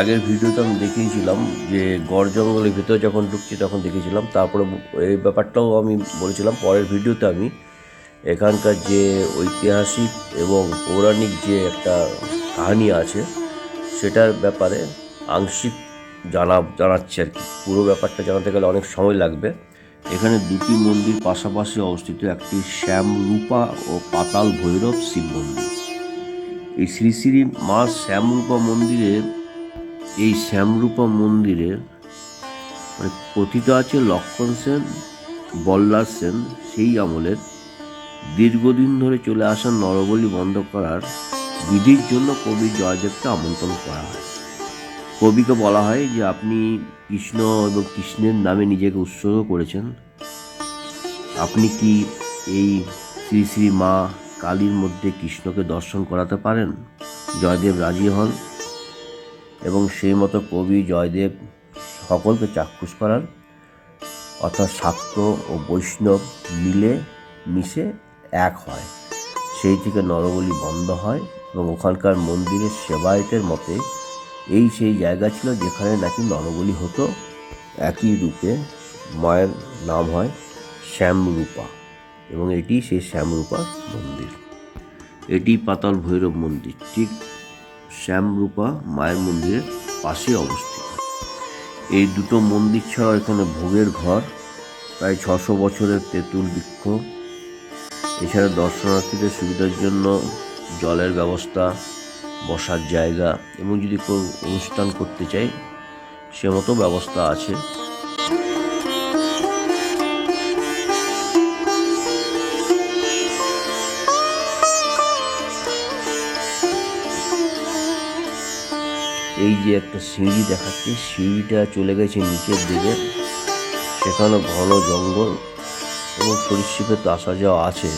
আগের ভিডিওতে আমি দেখিয়েছিলাম যে গড় জঙ্গলের ভিতরে যখন ঢুকছি তখন দেখেছিলাম তারপরে এই ব্যাপারটাও আমি বলেছিলাম। পরের ভিডিওতে আমি এখানকার যে ঐতিহাসিক এবং পৌরাণিক যে একটা কাহিনী আছে, সেটার ব্যাপারে আংশিক জানা, জানাচ্ছি আর কি। পুরো ব্যাপারটা জানাতে গেলে অনেক সময় লাগবে। এখানে দুটি মন্দির পাশাপাশি অবস্থিত। একটি শ্যামরূপা ও পাতাল ভৈরব শিব মন্দির। এই শ্রী শ্রী মা শ্যামরূপা মন্দিরে এই শ্যামরূপা মন্দিরে মানে কথিত আছে লক্ষণ সেন, বল্লার সেন, সেই আমলের। দীর্ঘদিন ধরে চলে আসা নরবলি বন্ধ করার বিধির জন্য কবি জয়দেবকে আমন্ত্রণ করা হয়। কবিকে বলা হয় যে, আপনি কৃষ্ণ এবং কৃষ্ণের নামে নিজেকে উৎসর্গ করেছেন। আপনি কি এই শ্রী শ্রী মা কালীর মধ্যে কৃষ্ণকে দর্শন করাতে পারেন? জয়দেব রাজি হন। এবং সেই মতো কবি জয়দেব সকলকে চাক্ষুষ করান। অর্থাৎ শাক্ত ও বৈষ্ণব মিলে, মিশে এক হয়। সেই থেকে নরবলি বন্ধ হয় এবং ওখানকার মন্দিরের সেবায়তের মতে এই সেই জায়গা ছিল যেখানে নাকি নরবলি হতো। একই রূপে মায়ের নাম হয় শ্যামরূপা এবং এটি সেই শ্যামরূপা মন্দির। এটি পাতাল ভৈরব মন্দির, ঠিক শ্যামরূপা মায়ের মন্দিরের পাশে অবস্থিত। এই দুটো মন্দির ছাড়াও এখানে ভোগের ঘর, প্রায় ছশো বছরের তেঁতুল বৃক্ষ। এছাড়া দর্শনার্থীদের সুবিধার জন্য জলের ব্যবস্থা, বসার জায়গা এবং যদি কেউ অনুষ্ঠান করতে চাই সে মতো ব্যবস্থা আছে। এই যে একটা সিঁড়ি দেখাচ্ছে, সিঁড়িটা চলে গেছে নিচের দিকে। সেখানে ঘন জঙ্গল এবং সরীসৃপের তো আসা যাওয়া আছে।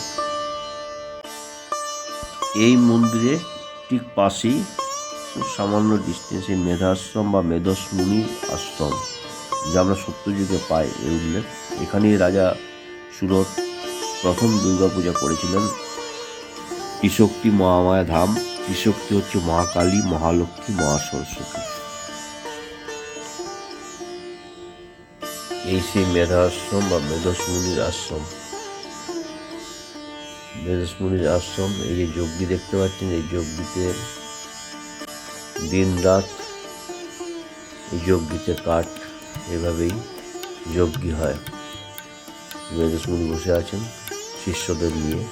এই মন্দিরে ঠিক পাশেই খুব সামান্য ডিস্টেন্সে মেধাশ্রম বা মেধস আশ্রম, যা আমরা সত্যযুগে পাই এই উল্লেখ। এখানেই রাজা সুরত প্রথম দুর্গাপূজা করেছিলেন। ত্রিশক্তি মহামায়া ধাম। ত্রিশক্তি হচ্ছে মহাকালী, মহালক্ষ্মী মহা সরস্বতী এই সেই মেধা আশ্রম বা মেধস মুনির আশ্রম। মেধস মুনির আশ্রম, এই যে যজ্ঞি দেখতে পাচ্ছেন, এই যজ্ঞিতে দিন রাত, এই যজ্ঞিতে কাঠ, এভাবেই যজ্ঞি হয়। মেধস মুনি বসে আছেন শিষ্যদের নিয়ে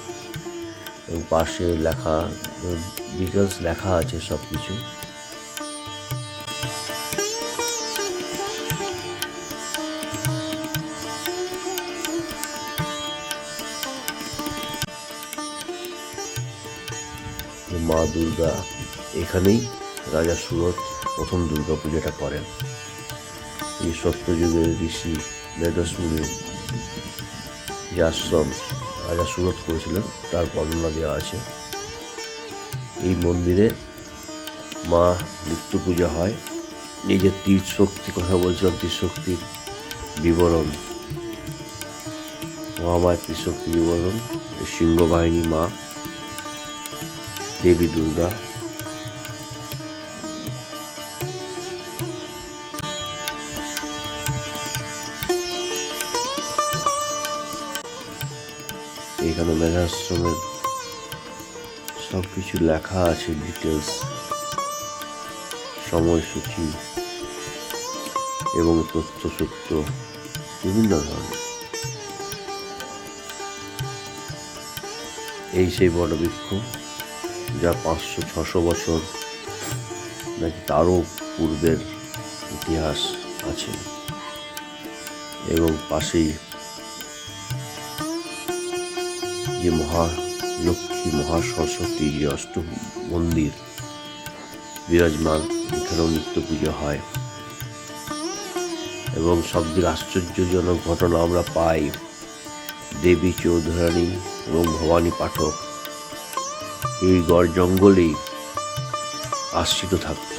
এবং পাশে লেখা ডিটেলস লেখা আছে সব কিছু মা দুর্গা এখানেই রাজা সুরত প্রথম দুর্গা পূজাটা করেন। এই সত্যযুগের ঋষি বেদসমুনি যে আশ্রম রাজা সুরত করেছিলেন, তার বর্ণনা দেওয়া আছে। এই মন্দিরে মা নিত্য পূজা হয়। এই যে শক্তি, কথা বলছিলাম, তীর শক্তির বিবরণ। মহামায় ত্রিশক্তি বিবরণ সিংহবাহিনী মা, দেবী দুর্গা। এখানে মেধাশ্রমের সব কিছু লেখা আছে ডিটেলস সময়সূচি এবং তথ্যসূত্র, বিভিন্ন ধরনের। এই সেই বড় বৃক্ষ, যা পাঁচশো, ছশো বছর নাকি তারও পূর্বের ইতিহাস আছে। এবং পাশেই যে মহা লক্ষ্মী মহা সরস্বতী যে অষ্ট মন্দির বিরাজমান। এখানেও নিত্য পুজো হয়। এবং সবদিকে আশ্চর্যজনক ঘটনা আমরা পাই, দেবী চৌধুরানী এবং ভবানী পাঠক এই গড় জঙ্গলেই আশ্রিত থাকত